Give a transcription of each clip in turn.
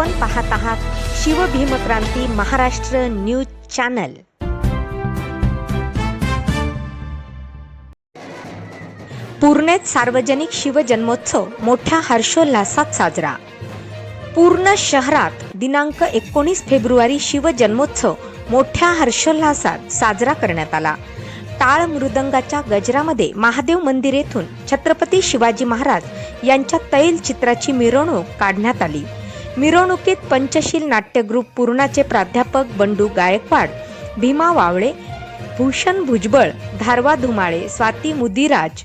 आपण पाहत आहात शिवभीमक्रांती महाराष्ट्र न्यूज चॅनल. पूर्णेत सार्वजनिक शिवजन्मोत्सव मोठ्या हर्षोल्हासात साजरा. पूर्ण शहरात दिनांक एकोणीस फेब्रुवारी शिवजन्मोत्सव मोठ्या हर्षोल्हासात साजरा करण्यात आला. टाळ मृदंगाच्या गजरामध्ये महादेव मंदिर येथून छत्रपती शिवाजी महाराज यांच्या तैल चित्राची मिरवणूक काढण्यात आली. मिरवणुकीत पंचशील नाट्यग्रुप पूर्णाचे प्राध्यापक बंडू गायकवाड भीमा वावळे भूषण भुजबळ धारवा धुमाळे स्वाती मुदिराज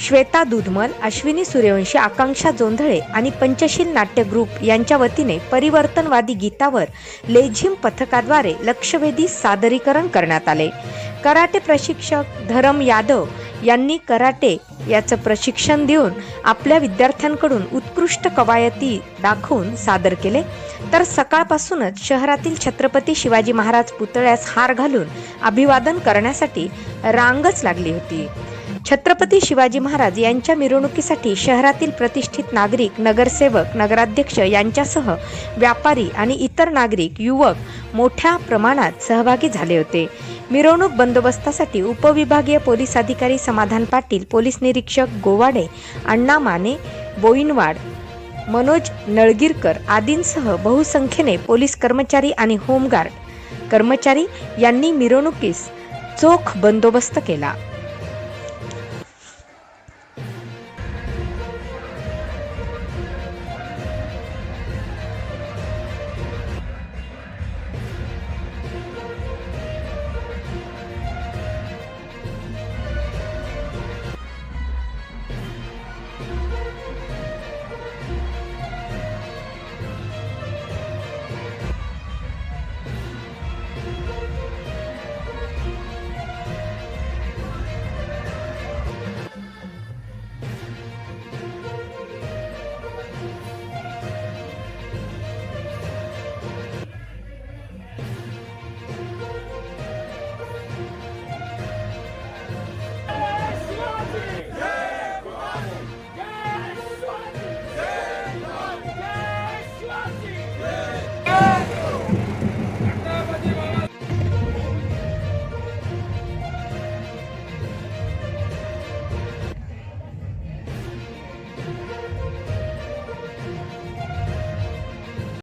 श्वेता दुधमल अश्विनी सूर्यवंशी आकांक्षा जोंधळे आणि पंचशील नाट्य ग्रुप यांच्या वतीने परिवर्तनवादी गीतावर लेझिम पथकाद्वारे लक्षवेधी सादरीकरण करण्यात आले. कराटे प्रशिक्षक धरम यादव यांनी कराटे याचं प्रशिक्षण देऊन आपल्या विद्यार्थ्यांकडून उत्कृष्ट कवायती दाखवून सादर केले. तर सकाळपासूनच शहरातील छत्रपती शिवाजी महाराज पुतळ्यास हार घालून अभिवादन करण्यासाठी रांगच लागली होती. छत्रपती शिवाजी महाराज यांच्या मिरवणुकीसाठी शहरातील प्रतिष्ठित नागरिक नगरसेवक नगराध्यक्ष यांच्यासह व्यापारी आणि इतर नागरिक युवक मोठ्या प्रमाणात सहभागी झाले होते. मिरवणूक बंदोबस्तासाठी उपविभागीय पोलीस अधिकारी समाधान पाटील पोलीस निरीक्षक गोवाडे अण्णा माने बोईनवाड मनोज नळगीरकर आदींसह बहुसंख्येने पोलीस कर्मचारी आणि होमगार्ड कर्मचारी यांनी मिरवणुकीस चोख बंदोबस्त केला.